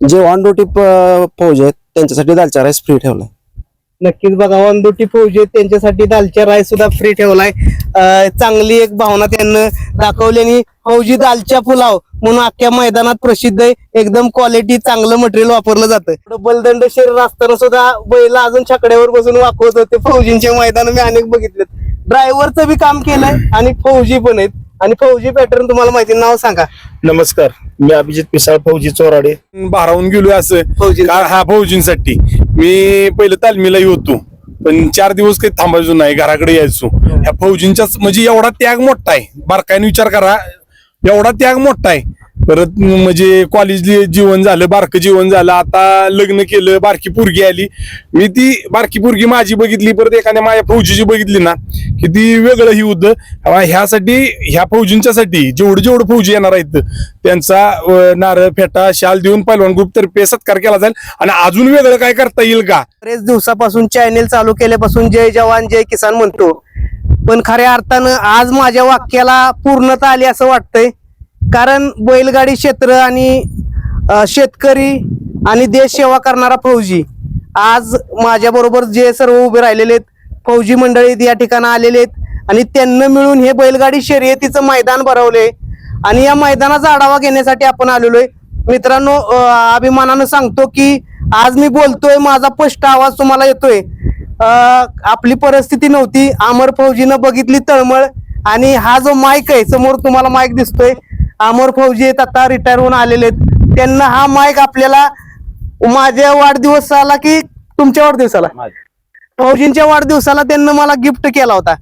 जे on duty फौज आहेत त्यांच्यासाठी दालचा राईस फ्री ठेवलाय. नक्कीच बघा ऑन ड्युटी फौजी आहेत, त्यांच्यासाठी दालच्या राईस सुद्धा फ्री ठेवलाय. अं, चांगली एक भावना त्यांना दाखवली आणि फौजी दालच्या पुलाव म्हणून अख्ख्या मैदानात प्रसिद्ध आहे. एकदम क्वालिटी चांगलं मटेरियल वापरलं जातं. एवढं बलदंड शरीर असताना सुद्धा बैल अजून छकड्यावर बसून वाकवत होते. फौजींचे मैदान मी अनेक बघितलेत. ड्रायव्हरचं बी काम केलंय आणि फौजी पण आहेत. आणि फौजी पॅटर्न तुम्हाला माहिती नाव सांगा. नमस्कार मी अभिजित पिसाळ फौजी चोराडे. भारावून गेलोय असं. फौजी. का- हा फौजींसाठी. मी पहिलं तालमीलाही होतो पण चार दिवस काही थांबायचो नाही घराकडे यायचो. ह्या फौजींच्याच म्हणजे एवढा त्याग मोठा आहे. बारकाईने विचार करा. एवढा त्याग मोठा आहे. परत म्हणजे कॉलेज जीवन झालं बारकं जीवन झालं. आता लग्न केलं बारकी पोरगी आली. मी ती बारकी पोरगी माझी बघितली परत एखाद्या माझ्या फौजीची बघितली ना की ती वेगळं ही होतं. ह्यासाठी ह्या फौजींच्यासाठी जेवढं जेवढं फौजी येणार आहेत त्यांचा नारळ फेटा शाल देऊन पैलवान ग्रुप तर्फे सत्कार केला जाईल. आणि अजून वेगळं काय करता येईल का? बरेच दिवसापासून चॅनेल चालू केल्यापासून जय जवान जय किसान म्हणतो. पण खऱ्या अर्थानं आज माझ्या वाक्याला पूर्णता आली असं वाटतंय. कारण बैलगाडी क्षेत्र आणि शेतकरी आणि देश सेवा करणारा फौजी. आज माझ्या बरोबर जे सर्व उभे राहिलेले आहेत फौजी मंडळी या ठिकाणी आलेले आहेत आणि त्यांना मिळून हे बैलगाडी शर्यतीचं मैदान भरवले आणि या मैदानाचा आढावा घेण्यासाठी आपण आलेलो आहे. मित्रांनो अभिमानानं सांगतो की आज मी बोलतोय माझा स्पष्ट आवाज तुम्हाला येतोय. आपली परिस्थिती नव्हती. अमर फौजीनं बघितली तळमळ आणि हा जो माईक आहे समोर तुम्हाला माईक दिसतोय. अमर फौजी आहेत आता रिटायर होऊन आलेले आहेत. त्यांना हा माईक आपल्याला माझ्या वाढदिवसाला की तुमच्या वाढदिवसाला? फौजींच्या वाढदिवसाला त्यांनी मला गिफ्ट केला होता.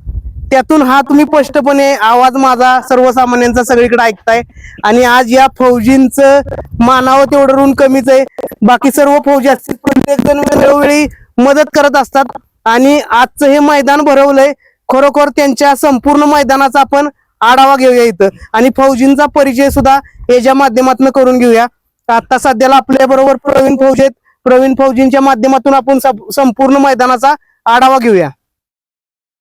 त्यातून हा तुम्ही स्पष्टपणे आवाज माझा सर्वसामान्यांचा सगळीकडे ऐकताय. आणि आज या फौजींचं मानावं तेवढं ऋण कमीच आहे. बाकी सर्व फौजी असतील प्रत्येक जण वेळोवेळी मदत करत असतात. आणि आजचं हे मैदान भरवलंय. खरोखर त्यांच्या संपूर्ण मैदानाचा आपण आढावा घेऊया इथं. आणि फौजींचा परिचय सुद्धा याच्या माध्यमातून करून घेऊया. आता सध्याला आपल्या बरोबर प्रवीण फौजी आहेत. प्रवीण फौजींच्या माध्यमातून आपण संपूर्ण मैदानाचा आढावा घेऊया.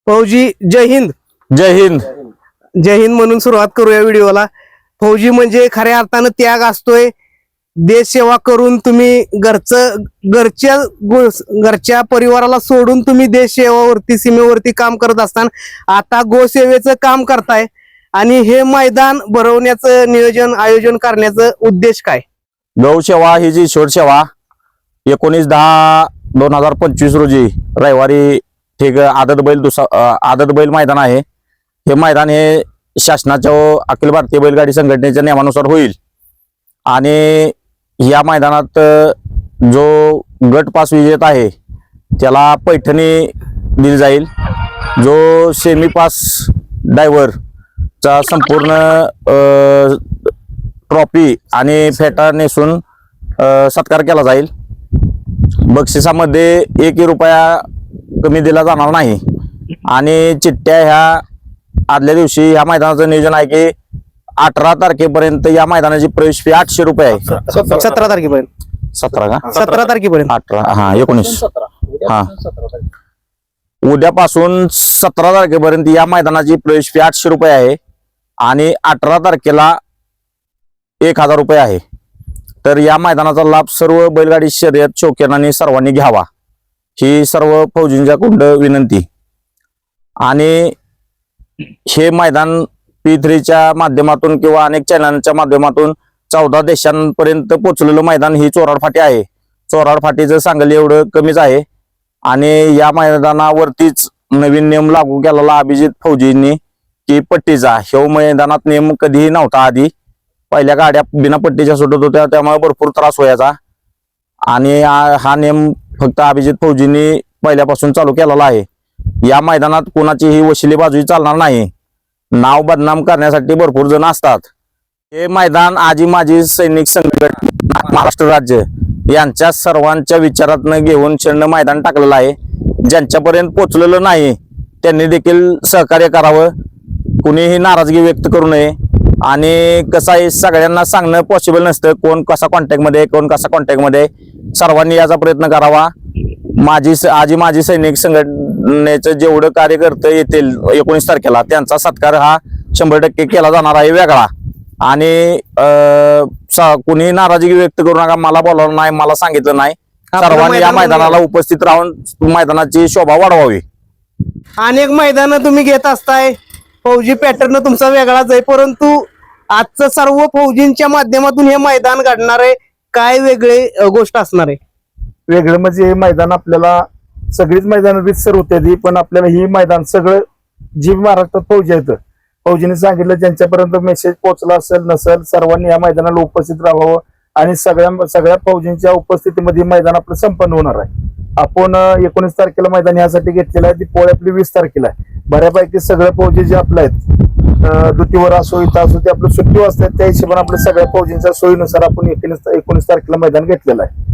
फौजी जय हिंद. जय हिंद. जय हिंद म्हणून सुरुवात करूया व्हिडिओला. फौजी म्हणजे खऱ्या अर्थानं त्याग असतोय. देश सेवा करून तुम्ही घरचं घरच्या घरच्या परिवाराला सोडून तुम्ही देश सेवावरती सीमेवरती काम करत असताना आता गोसेवेचं काम करताय. आणि हे मैदान भरवण्याचं नियोजन आयोजन करण्याचं उद्देश काय? गौसेवा ही जी सेवा एकोणीस दहा दोन हजार पंचवीस रोजी रविवारी ठीक आदत बैल दुसरा आदत बैल मैदान आहे. हे मैदान हे शासनाच्या व अखिल भारतीय बैलगाडी संघटनेच्या नियमानुसार होईल. आणि या मैदानात जो गट पास विजेता आहे त्याला पैठणी दिली जाईल. जो सेमी पास ड्रायव्हरचा संपूर्ण अं, ट्रॉफी आणि फेटा नेसून सत्कार केला जाईल. बक्षिसामध्ये एकही रुपया कमी दिला जाणार नाही. आणि चिठ्ठ्या ह्या आदल्या दिवशी ह्या मैदानाचं नियोजन आहे की अठरा तारखेपर्यंत या मैदानाची प्रवेश फी आठशे रुपये आहे. सतरा तारखेपर्यंत. सतरा का? सतरा तारखेपर्यंत. अठरा. हा एकोणीस. हा. उद्यापासून सतरा तारखेपर्यंत या मैदानाची प्रवेश फी आठशे रुपये आहे. आणि अठरा तारखेला एक हजार रुपये आहे. तर या मैदानाचा लाभ सर्व बैलगाडी शर्यत शौकीनांनी सर्वांनी घ्यावा. ही सर्व फौजींच्या कुंड विनंती. आणि हे मैदान पी थ्रीच्या माध्यमातून किंवा अनेक चॅनलच्या माध्यमातून चौदा देशांपर्यंत पोचलेलं मैदान ही चोराड फाटी आहे. चोराड फाटीचं सांगली एवढं कमीच आहे. आणि या मैदानावरतीच नवीन नियम लागू केलेला अभिजित फौजींनी की पट्टीचा ह्यो मैदानात नियम कधीही नव्हता आधी. पहिल्या गाड्या बिना पट्टीच्या सुटत होत्या त्यामुळे भरपूर त्रास व्हायचा. आणि हा नियम फक्त अभिजित फौजींनी पहिल्यापासून चालू केलेला आहे. या मैदानात कोणाचीही वशिली बाजूही चालणार नाही. नाव बदनाम करण्यासाठी भरपूर जण असतात. हे मैदान आजी माजी सैनिक संघटना महाराष्ट्र राज्य यांच्या सर्वांच्या विचारातनं घेऊन शरण मैदान टाकलेलं आहे. ज्यांच्यापर्यंत पोचलेलं नाही त्यांनी देखील सहकार्य करावं. कुणीही नाराजगी व्यक्त करू नये. आणि कसं आहे सगळ्यांना सांगणं पॉसिबल नसतं कोण कसा कॉन्टॅक्टमध्ये कोण कसा कॉन्टॅक्टमध्ये. सर्वांनी याचा प्रयत्न करावा. माझी आजी माजी सैनिक संघटनेचं जेवढं कार्यकर्ते येतील एकोणीस तारखेला त्यांचा सत्कार हा शंभर टक्के केला जाणार आहे वेगळा. आणि अं, सा- कुणी नाराजी व्यक्त करू नका मला बोलावलं नाही मला सांगितलं नाही. सर्वांनी या मैदान मैदानाला उपस्थित राहून मैदानाची शोभा वाढवावी. अनेक मैदान तुम्ही घेत असताय. फौजी पॅटर्न तुमचा वेगळाच आहे. परंतु आजचं सर्व फौजींच्या माध्यमातून हे मैदान घडणार आहे. काय वेगळे गोष्ट असणार आहे? वेगळं म्हणजे हे मैदान आपल्याला सगळीच मैदान रितसर होते ती पण आपल्याला ही मैदान सगळं जी महाराष्ट्रात फौजी आहेत. फौजीने सांगितलं ज्यांच्यापर्यंत मेसेज पोहोचला असेल नसेल सर्वांनी या मैदानाला उपस्थित राहावं आणि सगळ्या सगळ्या फौजींच्या उपस्थितीमध्ये मैदान आपलं संपन्न होणार आहे. आपण एकोणीस तारखेला मैदान यासाठी घेतलेलं आहे. ती पोळी आपली वीस तारखेला आहे. बऱ्यापैकी सगळे फौजी जे आपले आहेत दुतीवर दुटीवर असो इथं असो ते आपलं सुट्टी असतात त्या हिशोबाने आपल्या सगळ्या फौजींच्या सोयीनुसार आपण एकोणीस एकोणीस तारखेला मैदान घेतलेलं आहे.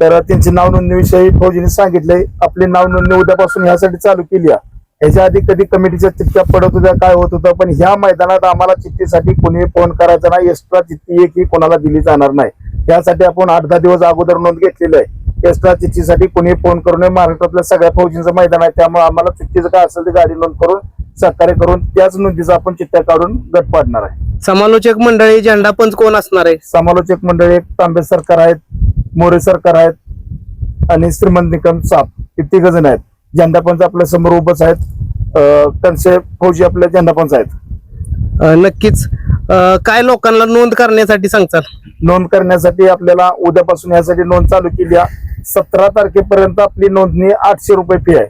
तर त्यांची नाव नोंदणीविषयी फौजीने सांगितलंय आपली नाव नोंदणी उद्यापासून ह्यासाठी चालू केली आहे. ह्याच्या आधी कधी कमिटीच्या चिठ्ठ्या पडत होत्या काय होत होतं पण ह्या मैदानात आम्हाला चिठ्ठीसाठी कोणी फोन करायचा नाही एक्स्ट्रा चिठ्ठी एक ही कोणाला दिली जाणार नाही. त्यासाठी आपण आठ दहा दिवस अगोदर नोंद घेतलेली आहे. एक्स्ट्रा चिठ्ठीसाठी कोणी फोन करू नये. महाराष्ट्रातल्या सगळ्या फौजींचं मैदान आहे. त्यामुळे आम्हाला चिठ्ठीचं काय असेल ते गाडी नोंद करून सहकार्य करून त्याच नोंदीचा आपण चिठ्ठ्या काढून गट पाडणार आहे. समालोचक मंडळी झेंडा पंच कोण असणार आहे? समालोचक मंडळी एक तांबे सरकार आहेत मोरे सरकार आहेत आणि श्रीमंत निकम साप. हे तिघ जण आहेत. झेंडापंच आपल्यासमोर उभंच आहेत. कणसे फौजी आपल्या झेंडापंच आहेत. अ, नक्कीच. काय लोकांना नोंद करण्यासाठी सांगचाल नोंद करण्यासाठी आपल्याला उद्यापासून यासाठी नोंद चालू केली आहे. सतरा तारखेपर्यंत आपली नोंदणी आठशे रुपये फी आहे.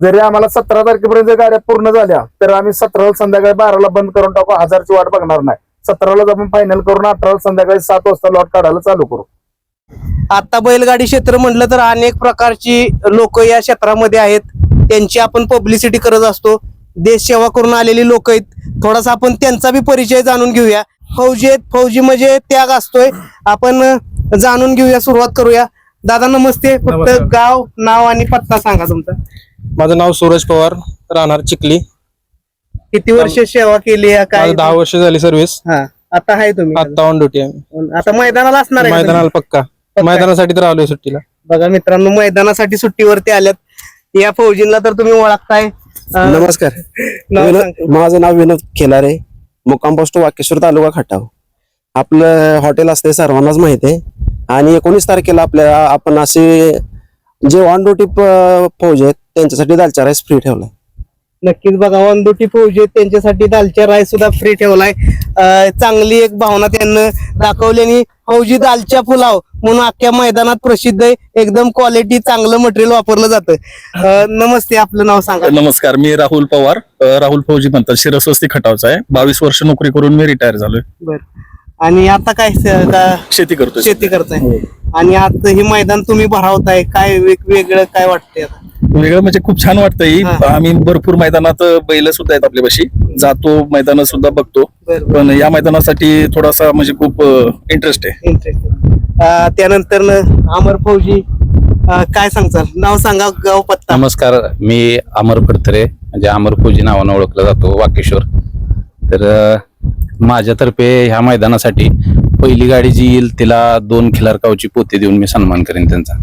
जरी आम्हाला सतरा तारखेपर्यंत जर गाड्या पूर्ण झाल्या तर आम्ही सतराला संध्याकाळी बाराला बंद करून टाकू हजारची वाट बघणार नाही. सतरालाच आपण फायनल करून अठराला संध्याकाळी सात वाजता लॉट काढायला चालू करू. आता बैलगाडी क्षेत्र म्हटलं तर अनेक प्रकारची लोक या क्षेत्रामध्ये आहेत. त्यांची आपण पब्लिसिटी करत असतो. देश सेवा करून आलेली लोक आहेत. थोडासा आपण त्यांचा बी परिचय जाणून घेऊया. फौजी आहेत. फौजी म्हणजे त्याग असतोय. आपण जाणून घेऊया सुरुवात करूया. दादा नमस्ते. फक्त नमस्कार. गाव नाव आणि पत्ता सांगा तुमचा. माझं नाव सूरज पवार राहणार चिखली. किती वर्ष सेवा केली आहे काय? माझं दहा वर्ष झाली सर्व्हिस हा आता आहे तुम्ही. आता ऑन ड्युटी आहे आता मैदानाला असणार आहे का तुम्ही? मैदानाला पक्का. मैदानासाठी तर आलोय सुट्टीला. बघा मित्रांनो मैदानासाठी सुट्टीवरती आल्यात. या फौजींना तर तुम्ही ओळखताय. अं, नमस्कार. नाव. माझं नाव विनोद खेलारे मुक्काम पोस्ट वाकेश्वर तालुका खटाव. आपलं हॉटेल असते सर्वांनाच माहिती आहे. आणि एकोणीस तारखेला आपल्या आपण असे जे ऑन ड्युटी फौज आहेत त्यांच्यासाठी दालचा राईस फ्री ठेवलाय. नक्कीच बघा वनदुटी फौजी आहेत, त्यांच्यासाठी दालच्या राय सुद्धा फ्री ठेवलाय. चांगली एक भावना त्यांना दाखवली आणि फौजी दालच्या पुलाव म्हणून अख्ख्या मैदानात प्रसिद्ध आहे. एकदम क्वालिटी चांगलं मटेरियल वापरलं जातं. नमस्ते आपलं नाव सांगा. नमस्कार मी राहुल पवार. राहुल फौजी म्हणतात शिरस्वस्ती खटावचा आहे. बावीस वर्ष नोकरी करून मी रिटायर झालोय. बर. आणि आता काय स- का- शेती करतोय शेती करताय. आणि आता हे मैदान तुम्ही भरावताय काय वेगवेगळं काय वाटतंय आता? वेगळं म्हणजे खूप छान वाटतंय. हा. आम्ही भरपूर मैदानात बैल सुद्धा आहेत आपल्यापाशी जातो मैदान सुद्धा बघतो. बरं पण या मैदानासाठी थोडासा म्हणजे खूप इंटरेस्ट आहे. इंटरेस्टिंग त्यानंतर अमर फौजी अं, काय सांगचाल नाव सांगा गाव पत्ता. नमस्कार मी अमर फडतरे म्हणजे अमर फौजी नावानं ओळखला जातो वाकेश्वर. तर अ, माझ्यातर्फे ह्या मैदानासाठी पहिली गाडी जी येईल तिला दोन खिलारकावची पोते देऊन मी सन्मान करेन त्यांचा.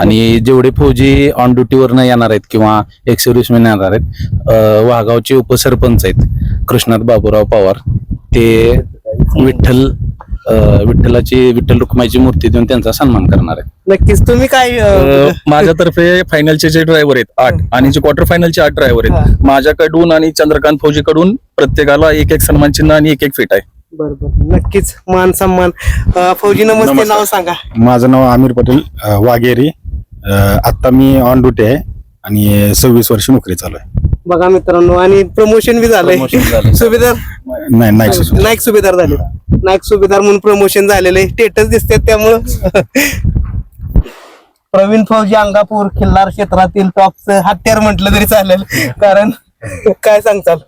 आणि जेवढे फौजी ऑन ड्युटीवरनं येणार आहेत किंवा एक सर्व्हिसमॅन येणार आहेत वाघावचे उपसरपंच आहेत कृष्णात बाबूराव पवार ते विठ्ठल विठ्ठलाची विठ्ठल रुक्माईची मूर्ती देऊन त्यांचा सन्मान करणार आहेत नक्कीच. तुम्ही काय अं, माझ्यातर्फे फायनलचे जे ड्रायव्हर आहेत आठ आणि जे क्वार्टर फायनलचे आठ ड्रायव्हर आहेत माझ्याकडून आणि चंद्रकांत फौजीकडून प्रत्येकाला एक एक सन्मान चिन्ह आणि एक एक फिट आहे. बरं बरं नक्कीच. मान सन्मान. अं, फौजी नमस्ते. नाव सांगा. माझं नाव आमिर पटेल अ, वाघेरी. अ, आत्ता मी ऑन ड्युटी आहे आणि सव्वीस वर्ष नोकरी चालू आहे. बघा मित्रांनो आणि प्रमोशन बी झालंय. Promotion झालंय. सुभेदार? नाही. नाईक सुभेदार. झाले नाईक सुभेदार म्हणून प्रमोशन झालेलं आहे. स्टेटस दिसते त्यामुळं. प्रवीण फौजी अंगापूर खिल्लार क्षेत्रातील टॉपचं हत्यार म्हटलं तरी चालेल. कारण काय सांगताल?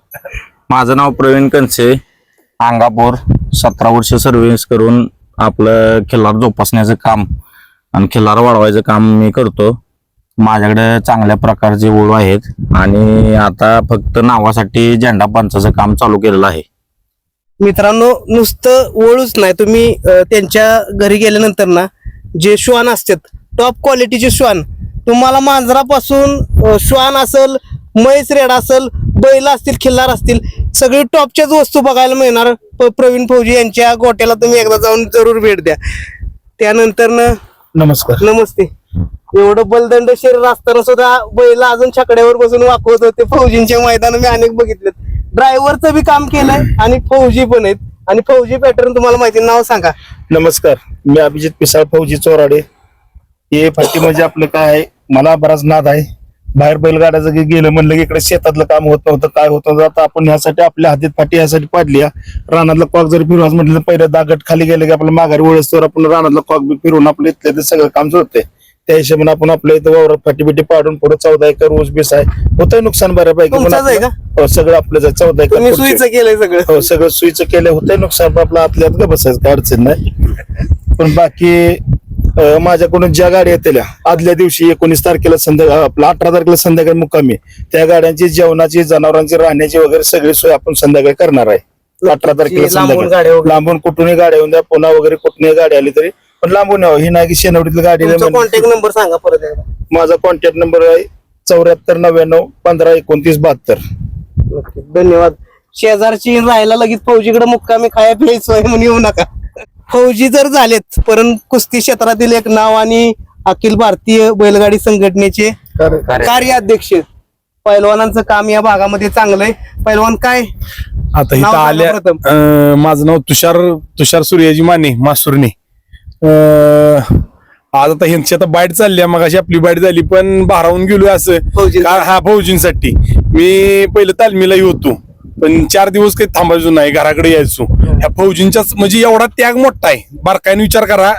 माझं नाव प्रवीण कनसे अंगापूर सतरा वर्ष सर्व्हिस करून आपलं खिल्लार जोपासण्याचं काम आणि खिल्लार वाढवायचं काम मी करतो. माझ्याकडे चांगल्या प्रकारचे ओळू आहेत आणि आता फक्त नावासाठी झेंडा पंचाचं काम चालू केलेलं आहे. मित्रांनो नुसतं ओळूच नाही. तुम्ही त्यांच्या घरी गेल्यानंतर ना जे श्वान असतात टॉप क्वालिटीचे श्वान तुम्हाला मांजरापासून श्वान असेल म्हैस रेड असेल बैल असतील खिल्लार असतील सगळी टॉपच्याच वस्तू बघायला मिळणार. प्रवीण फौजी यांच्या गोट्याला तुम्ही एकदा जाऊन जरूर भेट द्या. त्यानंतर न नमस्कार. नमस्ते. एवढं बलदंड शरीर असताना सुद्धा बैल अजून छकड्यावर बसून वाकवत होते. फौजींचे मैदान मी अनेक बघितलेत. ड्रायव्हरचं बी काम केलंय आणि फौजी पण आहेत. आणि फौजी पॅटर्न तुम्हाला माहिती नाव सांगा. नमस्कार. मी अभिजित पिसाळ फौजी चोराडे. हे फाटी म्हणजे आपलं काय आहे? मला बराच नाद आहे. बाहेर बैलगाड्या जगी गेलं म्हणलं की इकडे शेतातलं काम होत नव्हतं. काय होत? नव्हतं आता आपण ह्यासाठी आपल्या हातीत फाटी यासाठी पाडली रानातला रानातलं कॉक जरी फिरवाच म्हटलं पहिलं दागट खाली गेलं की आपलं माघारी वळसतोवर आपण रानातलं कॉक बी आपलं इथलं ते सगळं काम सोडते त्या हिशोबाने आपण आपल्या इथं वावरात फाटी बिटी पाडून पुढे चौदा एकर ऊस बीस आहे होतंय नुकसान बऱ्यापैकी पण तुमचंच आहे आपलं- हो, सगळं आपलं आहे. चौदा एकर तुम्ही. सुईचं केलंय सगळं हो सगळं सुईचं केलं होतंय नुकसान पण आपलं आतल्यात का बसायचं काय अडचण नाही पण बाकी अं, माझ्याकडून ज्या गाड्या येतल्या आदल्या दिवशी एकोणीस तारखेला संध्याकाळ आपलं अठरा तारखेला संध्याकाळी मुक्कामी त्या गाड्यांची जेवणाची जनावरांची राहण्याची वगैरे सगळी सोय आपण संध्याकाळी करणार आहे अठरा तारखेला लांबून संध्याकाळी गाड्या वगैरे. लांबून कुठूनही गाड्या येऊन द्या पुन्हा वगैरे कुठूनही गाडी आली तरी पण लांबून यावं. ही नाही की शेनवडीतली गाडी आहे. तुमचा म्हणून- कॉन्टॅक्ट नंबर सांगा परत एकदा. माझा कॉन्टॅक्ट नंबर आहे चौऱ्याहत्तर नव्याण्णव पंधरा एकोणतीस बहात्तर. ओके, धन्यवाद. शेजारची राहायला लगेच फौजीकडे मुक्कामी खाया प्यायची सोय म्हणून येऊ नका. फौजी जर झालेत परंतु कुस्ती क्षेत्रातील एक नाव आणि अखिल भारतीय बैलगाडी संघटनेचे कार्याध्यक्ष पैलवानांचं काम या भागामध्ये चांगलं आहे. पैलवान काय? आता इथं सांगा आल्या प्रथम. अं, माझं नाव तुषार तुषार सूर्याजी माने मासुर्ने. अं, आज आता ह्यांची आता बाईट चालली आहे. मगाशी आपली बाईट झाली पण भारावून गेलोय असं. हा फौजींसाठी. मी पहिलं तालमीलाही होतो पण चार दिवस काही थांबायचो नाही घराकडे यायचो. ह्या फौजींच्याच म्हणजे एवढा त्याग मोठा आहे. बारकाईने विचार करा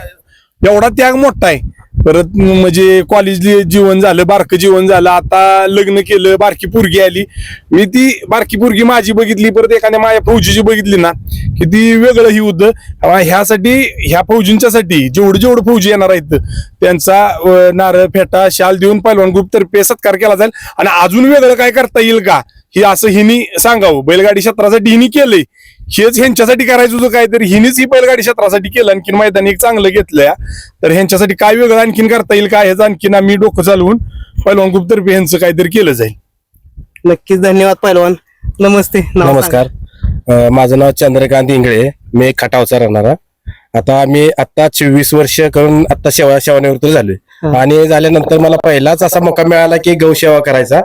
एवढा त्याग मोठा आहे. परत म्हणजे कॉलेज जीवन झालं बारकं जीवन झालं. आता लग्न केलं बारकी पोरगी आली. मी ती बारकी पोरगी माझी बघितली परत एखाद्या माझ्या फौजीची बघितली ना की ती वेगळं ही होतं. ह्यासाठी ह्या फौजींच्यासाठी जेवढं जेवढं फौजी येणार आहेत त्यांचा नारळ फेटा शाल देऊन पैलवान ग्रुप तर्फे सत्कार केला जाईल. आणि अजून वेगळं काय करता येईल का? हे असं हिनी सांगावं. बैलगाडी क्षेत्रासाठी हिनी केलंय. हेच ह्यांच्यासाठी करायचं होतं काय? तर हिनीच ही बैलगाडी क्षेत्रासाठी केलं. आणखीन मैदान एक चांगलं घेतलंय. तर ह्यांच्यासाठी काय वेगळं आणखीन करता येईल काय? ह्याचं आणखीन आम्ही डोकं चालवून पैलवान ग्रुप तर्फे ह्यांचं काहीतरी केलं जाईल. नक्कीच. धन्यवाद पैलवान. नमस्ते. नमस्कार. अ, माझं नाव चंद्रकांत इंगळे. मी एक खटावचा राहणारा आता आम्ही आता चोवीस वर्ष करून आता सेवा सेवानिवृत्त झालोय. हा. आणि झाल्यानंतर मला पहिलाच असा मौका मिळाला की गौसेवा करायचा.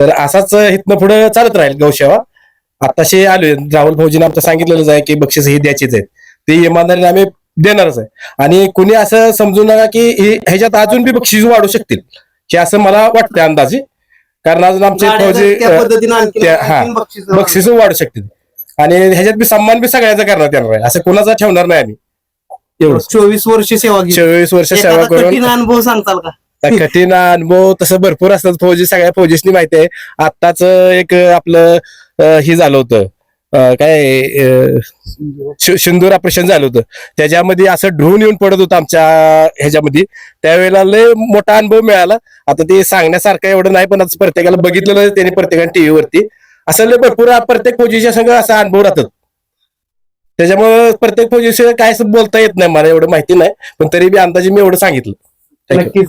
तर असाच इथनं पुढे चालत राहील गौसेवा आताशी आलोय. राहुल भाऊजीने आमचं सांगितलेलंच आहे की बक्षीस ही द्यायचीच आहेत ती इमानदारीने आम्ही देणारच आहे. आणि कुणी असं समजू नका की ह्याच्यात अजून बी बक्षीस वाढू शकतील. हे असं मला वाटतं अंदाजे. कारण अजून आमचे फौजी हा. बक्षिसं वाढू शकतील. आणि ह्याच्यात बी सन्मान बी सगळ्याचा करण्यात येणार आहे असं कोणाचा ठेवणार नाही आम्ही. चोवीस वर्ष सेवा चोवीस वर्ष सेवा करून अनुभव सांगताल का? कठीण अनुभव तसं भरपूर असतात. फौजी सगळ्या फौजीसनी माहिती आहे. आत्ताच एक आपलं अं, हे झालं होतं. अं, काय अं, शि- सिंदूर ऑपरेशन झालं होतं. त्याच्यामध्ये असं ढोन येऊन पडत होतं आमच्या ह्याच्यामध्ये. त्यावेळेला लय मोठा अनुभव मिळाला. आता ते सांगण्यासारखं एवढं नाही पण आता प्रत्येकाला बघितलेलं त्यांनी प्रत्येकाने टीव्ही वरती असं लय भरपूर प्रत्येक फौजीच्या संघ असा अनुभव राहतात. त्याच्यामुळे प्रत्येक फौजीशिवाय काय असं बोलता येत नाही मला एवढं माहिती नाही. पण तरी बी अंदाजे मी एवढं सांगितलं. Thank you. नक्कीच.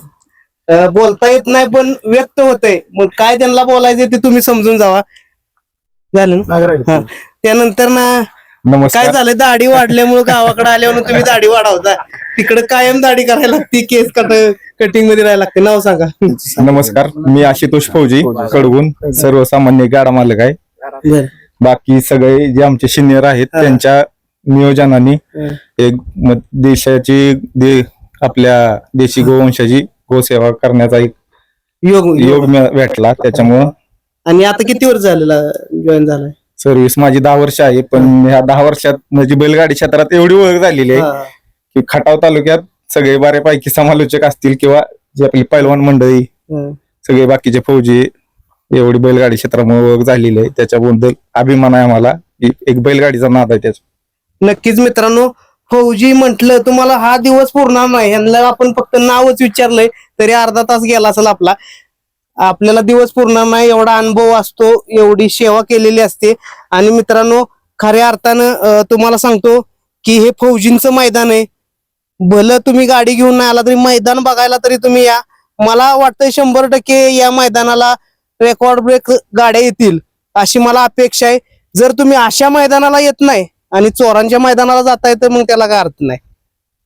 बोलता येत नाही पण व्यक्त होतंय. मग काय त्यांना बोलायचं ते तुम्ही समजून जावा. झालं ना? हा. त्यानंतर ना काय नमस्कार झालं? दाढी वाढल्यामुळे गावाकडे आल्यावर तुम्ही दाढी वाढवता. तिकडे कायम दाढी करायला लागते केस कट कटिंगमध्ये राहायला लागते. नाव सांगा. नमस्कार. मी आशुतोष फौजी कडगुण सर्वसामान्य गाडा मालक आहे. बरं. बाकी सगळे जे आमचे सिनियर आहेत हा. त्यांच्या नियोजनाने. एक म- देशाची दे आपल्या देशी गोवंशाची गोसेवा करण्याचा एक योग योग मिळ- भेटला त्याच्यामुळं आणि आता किती वर्ष झालेला जॉईन झालाय सर्व्हिस माझी दहा वर्ष आहे पण ह्या दहा वर्षात माझी बैलगाडी क्षेत्रात एवढी ओळख झालेली आहे हा. की खटाव तालुक्यात सगळे बऱ्यापैकी समालोचक असतील किंवा जे आपली पैलवान मंडळी. सगळे बाकीचे फौजी एवढी बैलगाडी क्षेत्रामुळे ओळख झालेली आहे त्याच्याबद्दल अभिमान आहे आम्हाला एक बैलगाडीचा नाद आहे त्याचा नक्कीच मित्रांनो हो, फौजी म्हटलं तुम्हाला हा दिवस पुरणार नाही. यांना आपण फक्त नावच विचारलंय तरी अर्धा तास गेला असेल आपला. आपल्याला दिवस पुरणार नाही एवढा अनुभव असतो एवढी सेवा केलेली असते. आणि मित्रांनो खऱ्या अर्थानं तुम्हाला सांगतो की हे फौजींचं मैदान आहे. भलं तुम्ही गाडी घेऊन नाही आला तरी मैदान बघायला तरी तुम्ही या. मला वाटतं शंभर टक्के या मैदानाला रेकॉर्ड ब्रेक गाड्या येतील अशी मला अपेक्षा आहे. जर तुम्ही अशा मैदानाला येत नाही आणि चोरांच्या मैदानाला जाता येतं मग त्याला काय अर्थ नाही.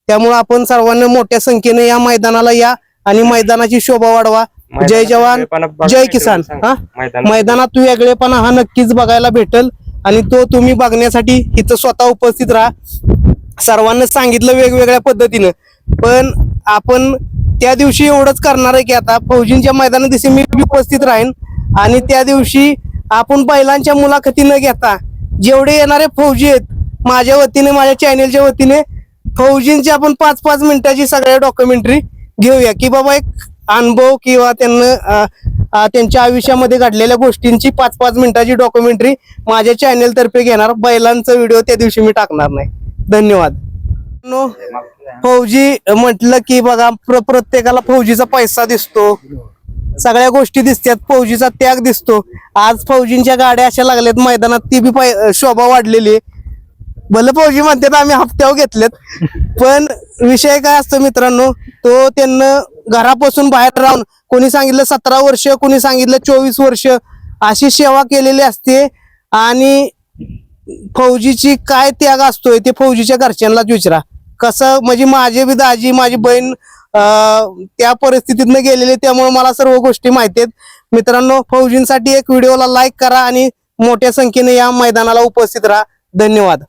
त्यामुळे आपण सर्वांना मोठ्या संख्येने या मैदानाला या आणि मैदानाची शोभा वाढवा. जय जवान जय किसान हा? मैदानात वेगळेपणा हा नक्कीच बघायला भेटल आणि तो तुम्ही बघण्यासाठी इथं स्वतः उपस्थित राहा. सर्वांना सांगितलं वेगवेगळ्या पद्धतीनं. पण आपण त्या दिवशी एवढंच करणार आहे की आता फौजींच्या मैदानात दिवशी मी उपस्थित राहीन आणि त्या दिवशी आपण बैलांच्या मुलाखती न घेता जेवढे येणारे फौजी आहेत माझ्या वतीने माझ्या चॅनेलच्या वतीने फौजींची आपण पाच पाच मिनिटाची सगळ्या डॉक्युमेंटरी घेऊया. की बाबा एक अनुभव किंवा त्यांना त्यांच्या आयुष्यामध्ये घडलेल्या गोष्टींची पाच पाच मिनिटाची डॉक्युमेंटरी माझ्या चॅनेल तर्फे घेणार. बैलांचा व्हिडिओ त्या दिवशी मी टाकणार नाही. धन्यवाद. फौजी म्हटलं की बघा प्रत्येकाला फौजीचा पैसा दिसतो. सगळ्या गोष्टी दिसतात फौजीचा त्याग दिसतो. आज फौजींच्या गाड्या अशा लागल्यात मैदानात ती बी शोभा वाढलेली आहे. भले फौजी म्हणतात आम्ही हप्त्यावर घेतलेत. पण विषय काय असतो मित्रांनो तो त्यांना घरापासून बाहेर राहून कोणी सांगितलं सतरा वर्ष कोणी सांगितलं चोवीस वर्ष अशी सेवा केलेली असते. आणि फौजीची काय त्याग असतोय ते फौजीच्या घरच्यांनाच विचारा. कसं म्हणजे माझे बी दाजी माझी बहीण त्या परिस्थितीतनं गेलेली त्यामुळे मला सर्व गोष्टी माहिती आहेत. मित्रांनो फौजींसाठी एक व्हिडिओला लाईक करा आणि मोठ्या संख्येने या मैदानाला उपस्थित राहा. धन्यवाद.